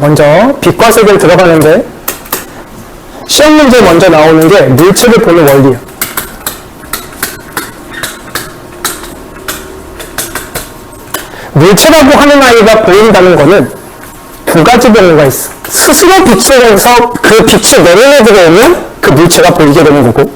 먼저 빛과 색을 들어가는데 시험 문제 먼저 나오는 게 물체를 보는 원리예요. 물체라고 하는 아이가 보인다는 거는 두 가지 경우가 있어. 스스로 내서 그 빛이 내면에 들어오면 그 물체가 보이게 되는 거고,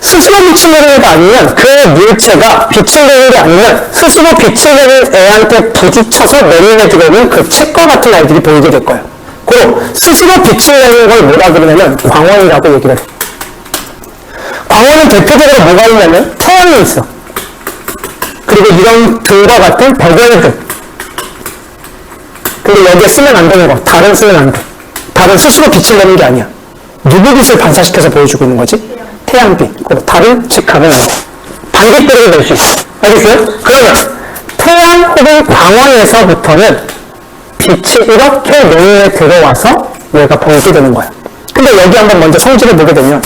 스스로 내는 게 아니면 그 물체가 빛을 내는 게 아니면 스스로 빛을 내는 애한테 부딪혀서 내면에 들어오면 그 책과 같은 아이들이 보이게 될 거예요. 그리고 스스로 빛을 내는 걸 뭐라 그러냐면 광원이라고 얘기를 해. 광원은 대표적으로 뭐가 있냐면 태양이 있어. 그리고 이런 등과 같은 배경들. 근데 여기에 쓰면 안 되는 거, 달은 쓰면 안 돼. 달은 스스로 빛을 내는 게 아니야. 누구 빛을 반사시켜서 보여주고 있는 거지? 태양빛. 그리고 달은 직하면 안 돼. 반대쪽으로 될 수 있어. 알겠어요? 그러면 태양 혹은 광원에서부터는 빛이 이렇게 내에 들어와서 얘가 보이게 되는 거야. 근데 여기 한번 먼저 성질을 보게 되면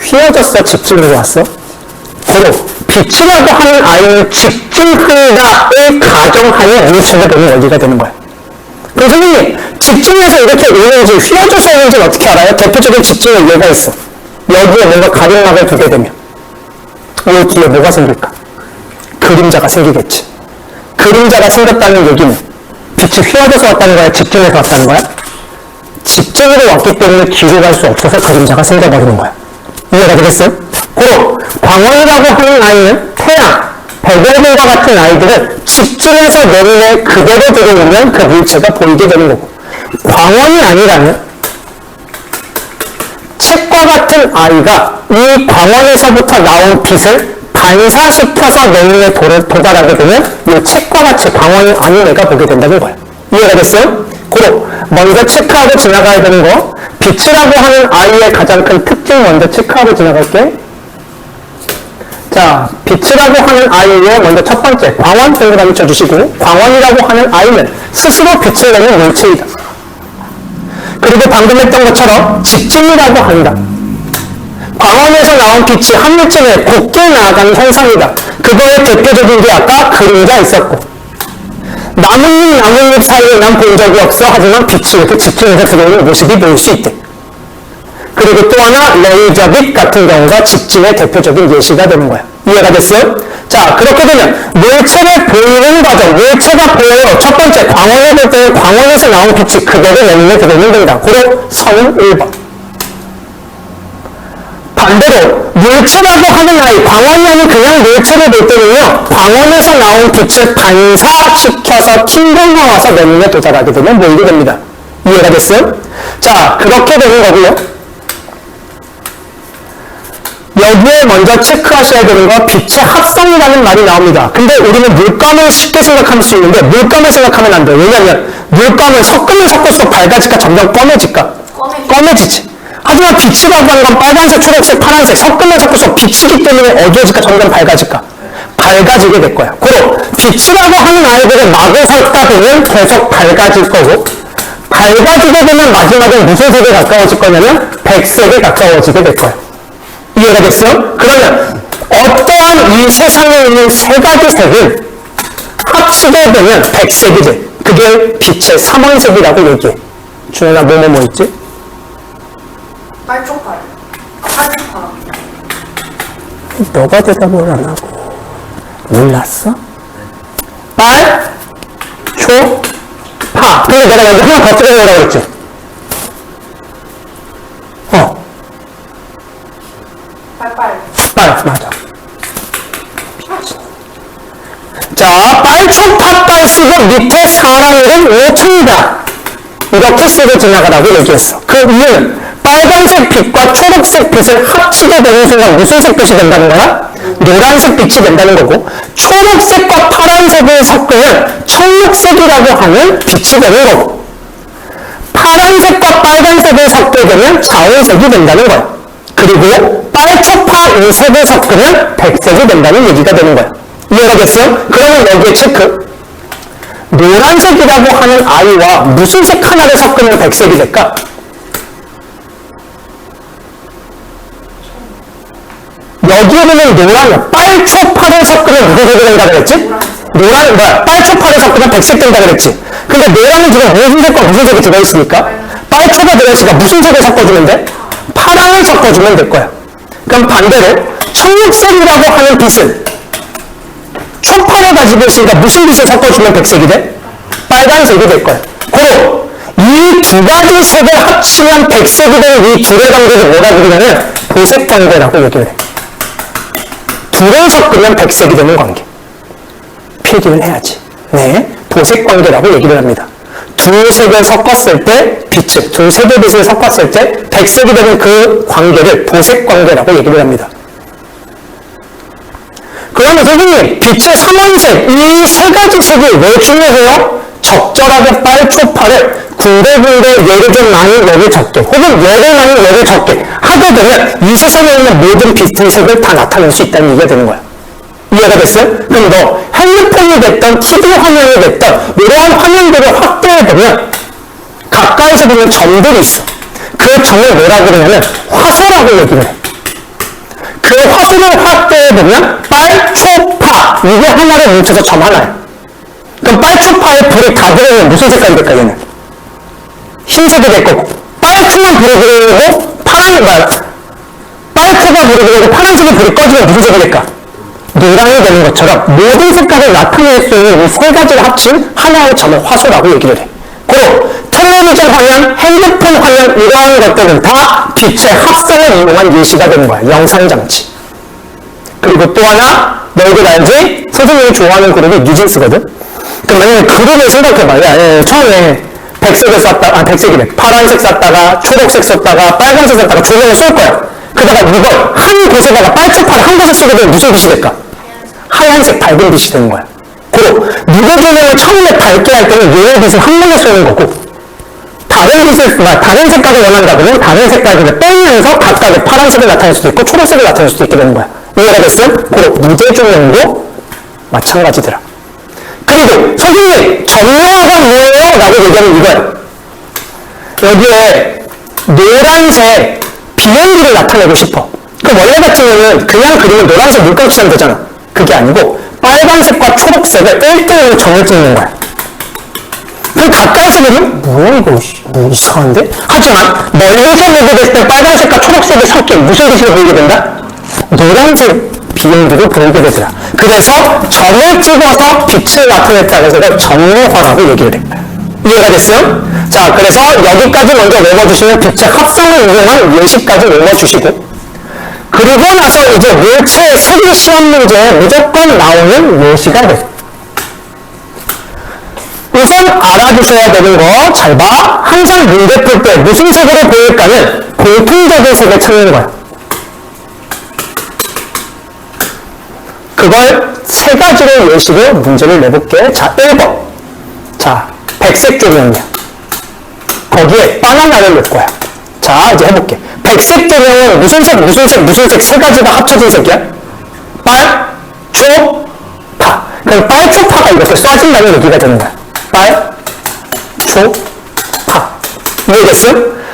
휘어졌어, 집중으로 왔어? 바로 빛이라고 하는 아이는 집중한다의 가정하에 물체가 되는 원리가 되는 거야. 그럼 선생님, 집중해서 이렇게 오는지 휘어져서 오는지는 어떻게 알아요? 대표적인 집중의 예가 있어. 여기에 뭔가 가림막을 두게 되면 이 뒤에 뭐가 생길까? 그림자가 생기겠지. 그림자가 생겼다는 얘기는 빛이 휘어져서 왔다는 거야? 집중해서 왔다는 거야? 집중으로 왔기 때문에 뒤로 갈 수 없어서 그림자가 생겨버리는 거야. 이해가 되겠어요? 그리고 광원이라고 하는 아이는 태양, 백월들과 같은 아이들은 집중해서 내 눈에 그대로 들어오면 그 물체가 보이게 되는 거고 광원이 아니라면 책과 같은 아이가 이 광원에서부터 나온 빛을 반사시켜서 내 눈에 도- 도달하게 되면 이 책과 같이 광원이 아닌 애가 보게 된다는 거예요. 이해가 됐어요? 그리고 먼저 체크하고 지나가야 되는 거 빛이라고 하는 아이의 가장 큰 특징 먼저 체크하고 지나갈게. 자, 빛이라고 하는 아이의 먼저 첫 번째 광원 동그라미 쳐주시고 광원이라고 하는 아이는 스스로 빛을 내는 물체이다. 그리고 방금 했던 것처럼 집중이라고 한다. 광원에서 나온 빛이 한 물체 내에 곱게 나아가는 현상이다. 그거의 대표적인 게 아까 그림자 있었고 나뭇잎 나뭇잎 사이에 난 본 적이 없어 하지만 빛이 이렇게 집중해서 들어오는 모습이 보일 수 있대. 그리고 또 하나 레이저 빛 같은 경우가 집중의 대표적인 예시가 되는 거야. 이해가 됐어요? 자 그렇게 되면 물체를 보이는 과정, 물체가 보여요. 첫 번째 광원을 볼 때는 광원에서 나온 빛이 그대로 내 눈에 들어오면 된다. 그리고 선은 1번. 반대로 물체라고 하는 아이, 광원이 그냥 물체를 볼 때는요, 광원에서 나온 빛을 반사시켜서 튕겨 나 와서 내 눈에 도달하게 되면 보이게 됩니다. 이해가 됐어요? 자, 그렇게 되는 거고요. 여기에 먼저 체크하셔야 되는 거 빛의 합성이라는 말이 나옵니다. 근데 우리는 물감을 쉽게 생각할 수 있는데 물감을 생각하면 안 돼요. 왜냐하면 물감은 섞으면 섞을수록 밝아질까 점점 검해질까? 검해지지. 하지만 빛이라고 하는 건 빨간색, 초록색, 파란색 섞으면 섞을수록 빛이기 때문에 어두워질까 점점 밝아질까? 밝아지게 될 거야. 그리고 빛이라고 하는 아이들은 막을 섞다 보면 계속 밝아질 거고 밝아지게 되면 마지막엔 무슨 색에 가까워질 거냐면 백색에 가까워지게 될 거야. 이해가 됐어요? 그러면 어떠한 이 세상에 있는 세 가지 색은 합치게 되면 백색이 돼. 그게 빛의 삼원색이라고 얘기해. 준현아 뭐뭐 뭐 있지? 빨쪽팔. 빨쪽팔. 너가 대답을 안 하고 몰랐어? 빨, 초, 파. 근데 내가 여기 하나 더 들어오라고 그랬지? 어, 빨빨. 빨, 맞아. 자, 빨초파빨 쓰고 밑에 사람은 5천이다. 이렇게 쓰고 지나가라고 얘기했어. 그 이유는 빨간색 빛과 초록색 빛을 합치게 되는 순간 무슨 색 빛이 된다는 거야? 노란색 빛이 된다는 거고 초록색과 파란색을 섞으면 청록색이라고 하는 빛이 되는 거고 파란색과 빨간색을 섞게 되면 자원색이 된다는 거야. 그리고 빨초파 이색을 섞으면 백색이 된다는 얘기가 되는 거야. 이해가 됐어요? 그러면 여기에 체크. 노란색이라고 하는 아이와 무슨 색 하나를 섞으면 백색이 될까? 여기에 보면 노란, 빨초파를 섞으면 무슨 색이 된다 그랬지? 노란, 뭐야, 빨초파를 섞으면 백색 된다 그랬지? 근데 노랑은 지금 무슨 색과 무슨 색이 들어있으니까 빨초가 들어있으니까 무슨 색을 섞어주면 돼? 파랑을 섞어주면 될 거야. 그럼 반대로 청록색이라고 하는 빛은 초파를 가지고 있으니까 무슨 빛을 섞어주면 백색이 돼? 빨간색이 될 거야. 고로 이 두 가지 색을 합치면 백색이 되는 이 둘의 관계를 뭐라 부르냐면 보색 관계라고 얘기를 해. 둘을 섞으면 백색이 되는 관계. 필기를 해야지. 네, 보색 관계라고 얘기를 합니다. 두 색을 섞었을 때 빛을, 두 색의 빛을 섞었을 때 백색이 되는 그 관계를 보색 관계라고 얘기를 합니다. 그러면 선생님, 빛의 삼원색, 이 세 가지 색이 왜 중요해요? 적절하게 빨초파를 군데군데 얘를 좀 많이 얘를 적게 혹은 얘를 많이 얘를 적게 하게 되면 이 세상에 있는 모든 빛의 색을 다 나타낼 수 있다는 얘기가 되는 거야. 이해가 됐어요? 그럼 너 핸드폰이 됐던 TV 화면이 됐던 이러한 화면들을 확대해보면 가까이서 보면 점들이 있어. 그 점을 뭐라고 그러냐면 화소라고 얘기를 해. 그 화소를 확대해보면 빨초파 이게 하나를 뭉쳐서 점 하나야. 그럼 빨초파에 불이 다 들어오면 무슨 색깔이 될까 얘는? 흰색이 될 거고 빨초만 불이 들어오고 파란 말 빨초가 불이 들어오고 파란색이 불이 꺼지면 무슨 색이 될까? 노랑이 되는 것처럼 모든 색깔을 나타낼 수 있는 이 세 가지를 합친 하나의 점을 화소라고 얘기를 해. 텔 레비전 화면, 핸드폰 화면 이러한 것들은 다 빛의 합성을 이용한 예시가 되는 거야. 영상장치. 그리고 또 하나 너희들 알지? 선생님이 좋아하는 그룹이 뉴진스거든? 그럼 만약에 그룹을 생각해봐. 야, 야, 야, 처음에 백색을 썼다가, 아, 백색이래. 파란색 썼다가, 초록색 썼다가, 빨간색 썼다가 조명을 쏠 거야. 그러다가 이걸 한 곳에다가 빨초파를 한 곳에 쓰게 되면 무슨 빛이 될까? 하얀색 밝은 빛이 되는 거야. 그리고 누구 조명을 처음에 밝게 할 때는 얘의 빛을 한 번에 쏘는 거고, 다른 빛을, 아, 다른 색깔을 원한다 그러면 다른 색깔을 빼면서 각각의 파란색을 나타낼 수도 있고 초록색을 나타낼 수도 있게 되는 거야. 이해가 됐어? 그리고 조명도 마찬가지더라. 그리고 선생님 전류화가 뭐예요? 라고 얘기하면 이거야. 여기에 노란색 비행기를 나타내고 싶어. 그럼 원래 같으면 그냥 그리면 노란색 물감 칠하면 되잖아. 그게 아니고 빨간색과 초록색을 1대1로 점을 찍는 거야. 그 가까이서 보면 뭐야 이거 씨, 뭐 이상한데? 하지만 멀리서 보게 됐을 때 빨간색과 초록색이 섞인 무슨 빛으로 보이게 된다? 노란색 비행기를 보이게 되더라. 그래서 점을 찍어서 빛을 나타냈다 그래서 이걸 점화라고 얘기를 해. 이해가 됐어요? 자, 그래서 여기까지 먼저 외워주시면 빛의 합성을 이용한 예시까지 외워주시고 그리고 나서 이제 물체 세계 시험 문제에 무조건 나오는 예시가 돼. 우선 알아두셔야 되는 거 잘 봐. 항상 문제 풀 때 무슨 색으로 보일까는 공통적인 색을 찾는 거야. 그걸 세 가지로 예시로 문제를 내볼게. 자, 1번. 자, 백색 조명이야. 거기에 바나나를 넣을 거야. 자, 이제 해볼게. 백색 조명은 무슨 색, 무슨 색, 무슨 색 세 가지가 합쳐진 색이야? 빨, 초, 파. 그럼 빨 초 파가 이렇게 쏴진다는 얘기가 되는 거야. 빨, 초, 파. 이해됐어?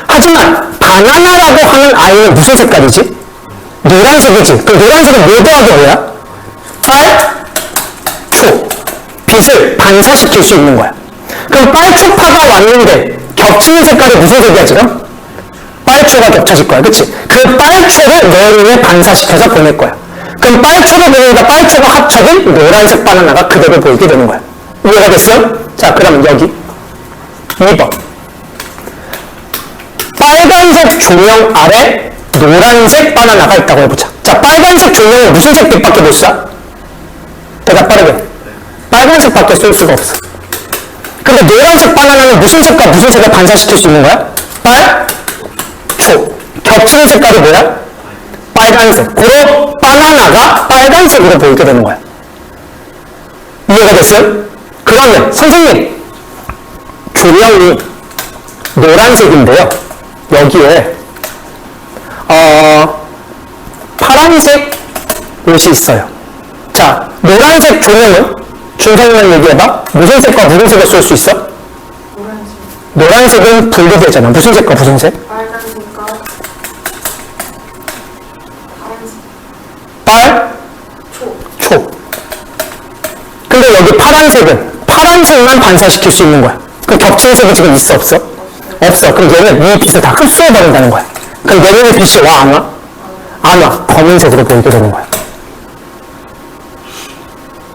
하지만 바나나라고 하는 아이는 무슨 색깔이지? 노란색이지. 그 노란색은 뭐 더하기 뭐야? 빨, 초. 빛을 반사시킬 수 있는 거야. 그럼 빨 초 파가 왔는데 겹치는 색깔이 무슨 색이야 지금? 빨초가 겹쳐질 거야. 그치? 그 빨초를 내 눈에 반사시켜서 보낼 거야. 그럼 빨초가 보니까 빨초가 합쳐진 노란색 바나나가 그대로 보이게 되는 거야. 이해가 됐어? 자, 그럼 여기 2번. 빨간색 조명 아래 노란색 바나나가 있다고 해보자. 자, 빨간색 조명은 무슨 색 빛밖에 못 쏴? 대답 빠르게. 빨간색밖에 쏠 수가 없어. 근데 노란색 바나나는 무슨 색과 무슨 색을 반사시킬 수 있는 거야? 빨, 초. 겹치는 색깔이 뭐야? 빨간색. 그로 바나나가 빨간색으로 보이게 되는 거야. 이해가 됐어요? 그러면 선생님 조명이 노란색인데요. 여기에 어 파란색 옷이 있어요. 자, 노란색 조명은 준성이만 얘기해봐. 무슨 색과 무슨 색을 쏠 수 있어? 노란색, 노란색은 분리되잖아. 무슨 색과 무슨 색? 빨간색과 파란색, 빨, 초, 초. 근데 여기 파란색은 파란색만 반사시킬 수 있는 거야. 그 겹치는 지금 있어, 없어? 없어. 그럼 얘는 이 빛을 다 흡수해버린다는 거야. 그럼 얘는 빛이 와, 안 와? 안 와. 검은색으로 보이게 되는 거야.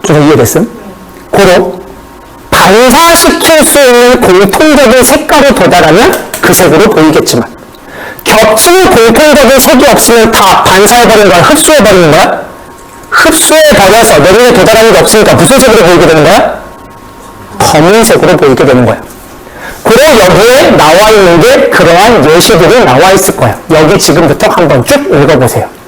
좀 이해됐음? 고로 반사시킬 수 있는 공통적인 색깔에 도달하면 그 색으로 보이겠지만 겹치는 공통적인 색이 없으면 다 반사해버리는 거야? 흡수해버리는 거야? 흡수해버려서 내 눈에 도달하는 게 없으니까 무슨 색으로 보이게 되는 거야? 검은색으로 보이게 되는 거야. 그리고 여기에 나와 있는 게 그러한 예시들이 나와 있을 거야. 여기 지금부터 한번 쭉 읽어보세요.